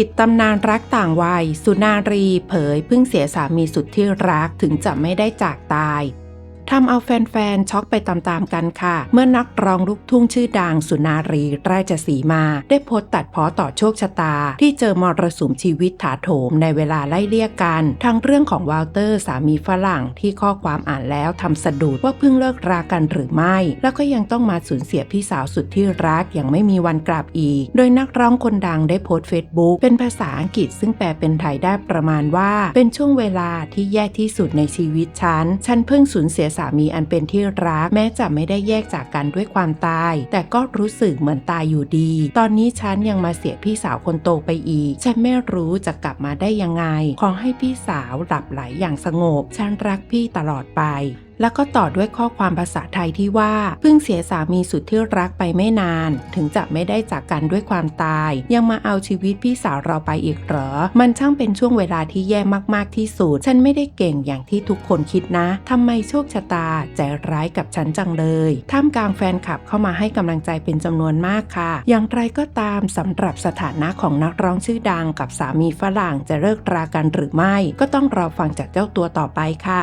ปิดตำนานรักต่างวัย สุนารีเผยเพิ่งเสียสามีสุดที่รักถึงจะไม่ได้จากตาย ทำเอาแฟนๆช็อกไปตามๆกันค่ะ เมื่อนักร้องลูกทุ่งชื่อดังสุนารีราชสีมา ได้โพสต์ตัดเพ้อต่อโชคชะตา ที่เจอมรสุมชีวิตถาโถมในเวลาไล่เลี่ยกัน ทั้งเรื่องของวาลเตอร์สามีฝรั่งที่ข้อความอ่านแล้วทำสะดุดว่าเพิ่งเลิกรากันหรือไม่ แล้วก็ยังต้องมาสูญเสียพี่สาวสุดที่รักอย่างไม่มีวันกลับอีก โดยนักร้องคนดังได้โพสต์เฟซบุ๊กเป็นภาษาอังกฤษซึ่งแปลเป็นไทยได้ประมาณว่า เป็นช่วงเวลาที่แย่ที่สุดในชีวิตฉัน ฉันเพิ่งสูญเสียสามีอันเป็นที่รัก แม้จะไม่ได้แยกจากกันด้วยความตาย แต่ก็รู้สึกเหมือนตายอยู่ดี ตอนนี้ฉันยังมาเสียพี่สาวคนโตไปอีก ฉันไม่รู้จะกลับมาได้ยังไง ขอให้พี่สาวหลับไหลอย่างสงบ ฉันรักพี่ตลอดไป แล้วก็ต่อด้วยข้อความภาษาไทยที่ว่าเพิ่งเสียสามีสุดที่รักไปไม่นาน ถึงจะไม่ได้จากกันด้วยความตาย ยังมาเอาชีวิตพี่สาวเราไปอีกเหรอ มันช่างเป็นช่วงเวลาที่แย่มากๆที่สุด ฉันไม่ได้เก่งอย่างที่ทุกคนคิดนะทำไมโชคชะตาใจร้ายกับฉันจังเลยท่ามกลางแฟนคลับเข้ามาให้กำลังใจเป็นจำนวนมากค่ะ อย่างไรก็ตามสำหรับสถานะของนักร้องชื่อดังกับสามีฝรั่งจะเลิกรากันหรือไม่ ก็ต้องรอฟังจากเจ้าตัวต่อไปค่ะ